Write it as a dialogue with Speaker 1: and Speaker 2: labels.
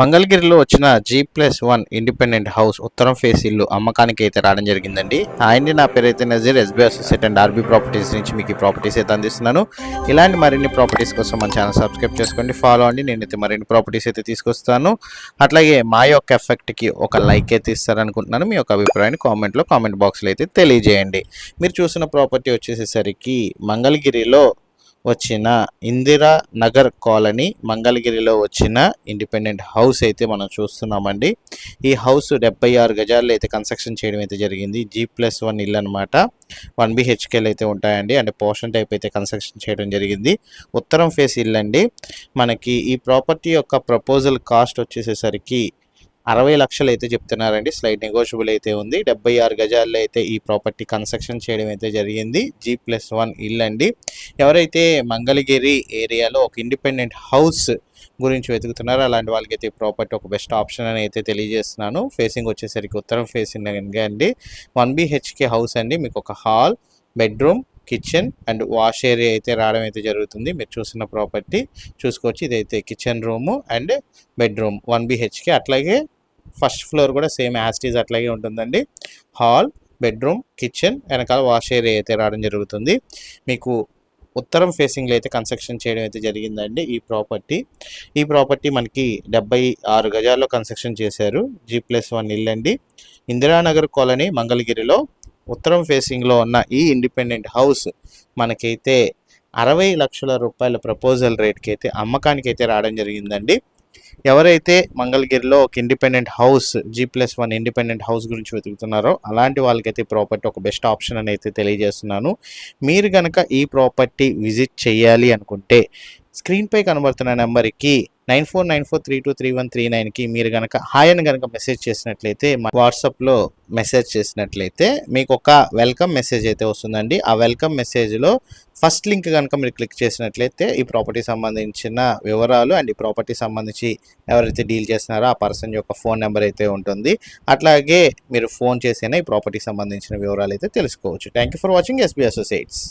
Speaker 1: మంగళగిరిలో వచ్చిన G plus one independent house ఉత్తరం ఫేస్ ఇల్లు అమ్మకానికి అయితే రావడం జరిగిందండి. అండి నా పేరు అయితే Nazeer SBI associate and RB properties నుంచి మీకు ఈ ప్రాపర్టీస్ అయితే అందిస్తున్నాను. ఇలాంటి మరిన్ని ప్రాపర్టీస్ కోసం మన ఛానల్ సబ్స్క్రైబ్ చేసుకోండి ఫాలో అండి. నేనైతే మరిన్ని ప్రాపర్టీస్ అయితే తీసుకొస్తాను. అట్లాగే మా యొక్క ఎఫెక్ట్కి ఒక లైక్ అయితే ఇస్తారనుకుంటున్నాను. మీ యొక్క అభిప్రాయాన్ని కామెంట్లో కామెంట్ బాక్స్లో అయితే తెలియజేయండి. మీరు చూసిన ప్రాపర్టీ వచ్చేసేసరికి మంగళగిరిలో వచ్చిన ఇందిరా నగర్ కాలనీ మంగళగిరిలో వచ్చిన ఇండిపెండెంట్ హౌస్ అయితే మనం చూస్తున్నామండి. ఈ హౌస్ డెబ్బై ఆరు గజాల్లో అయితే కన్స్ట్రక్షన్ చేయడం అయితే జరిగింది. జీ ప్లస్ వన్ ఇల్లు అనమాట వన్ బిహెచ్కేలు అయితే ఉంటాయండి. అంటే పోర్షన్ టైప్ అయితే కన్స్ట్రక్షన్ చేయడం జరిగింది. ఉత్తరం ఫేస్ ఇల్లు అండి మనకి ఈ ప్రాపర్టీ యొక్క ప్రపోజల్ కాస్ట్ వచ్చేసేసరికి అరవై లక్షలు అయితే చెప్తున్నారండి. స్లైట్ నెగోషియబుల్ అయితే ఉంది. డెబ్బై ఆరు గజాల్లో అయితే ఈ ప్రాపర్టీ కన్స్ట్రక్షన్ చేయడం అయితే జరిగింది. జీ ప్లస్ వన్ ఇల్లు అండి. ఎవరైతే మంగళగిరి ఏరియాలో ఒక ఇండిపెండెంట్ హౌస్ గురించి వెతుకుతున్నారో అలాంటి వాళ్ళకైతే అయితే ప్రాపర్టీ ఒక బెస్ట్ ఆప్షన్ అని అయితే తెలియజేస్తున్నాను. ఫేసింగ్ వచ్చేసరికి ఉత్తరం ఫేసింగ్ అండి. వన్ బిహెచ్కే హౌస్ అండి. మీకు ఒక hall bedroom kitchen and wash area అయితే రావడం అయితే జరుగుతుంది. మీరు చూసిన ప్రాపర్టీ చూసుకోవచ్చు. ఇదైతే kitchen room and bedroom one BHK అట్లాగే ఫస్ట్ ఫ్లోర్ కూడా సేమ్ యాస్టీజ్ అట్లాగే ఉంటుందండి. హాల్ బెడ్రూమ్ కిచెన్ వెనకాల వాష్ ఏరియా అయితే రావడం జరుగుతుంది. మీకు ఉత్తరం ఫేసింగ్లో అయితే కన్స్ట్రక్షన్ చేయడం అయితే జరిగిందండి ఈ ప్రాపర్టీ. ఈ ప్రాపర్టీ మనకి డెబ్బై ఆరు గజాల్లో కన్స్ట్రక్షన్ చేశారు. జీ ప్లస్ వన్ ఇల్లు అండి. ఇందిరానగర్ కాలనీ మంగళగిరిలో ఉత్తరం ఫేసింగ్లో ఉన్న ఈ ఇండిపెండెంట్ హౌస్ మనకైతే అరవై లక్షల రూపాయల ప్రపోజల్ రేట్కి అయితే అమ్మకానికి అయితే రావడం జరిగిందండి. ఎవరైతే మంగళగిరిలో ఒక independent house G plus one independent house గురించి వెతుకుతున్నారో అలాంటి వాళ్ళకైతే ప్రాపర్టీ ఒక బెస్ట్ ఆప్షన్ అని అయితే తెలియజేస్తున్నాను. మీరు కనుక ఈ ప్రాపర్టీ విజిట్ చేయాలి అనుకుంటే స్క్రీన్పై కనబడుతున్న నెంబర్కి nine four nine four three two three one three నైన్కి మీరు కనుక హాయ్ అని కనుక మెసేజ్ చేసినట్లయితే మా వాట్సాప్లో మెసేజ్ చేసినట్లయితే మీకు ఒక వెల్కమ్ మెసేజ్ అయితే వస్తుందండి. ఆ వెల్కమ్ మెసేజ్లో ఫస్ట్ లింక్ కనుక మీరు క్లిక్ చేసినట్లయితే ఈ ప్రాపర్టీ సంబంధించిన వివరాలు అండ్ ఈ ప్రాపర్టీ సంబంధించి ఎవరైతే డీల్ చేస్తున్నారో ఆ పర్సన్ యొక్క ఫోన్ నెంబర్ అయితే ఉంటుంది. అట్లాగే మీరు ఫోన్ చేసైనా ఈ ప్రాపర్టీకి సంబంధించిన వివరాలు అయితే తెలుసుకోవచ్చు. Thank you for watching SB associates.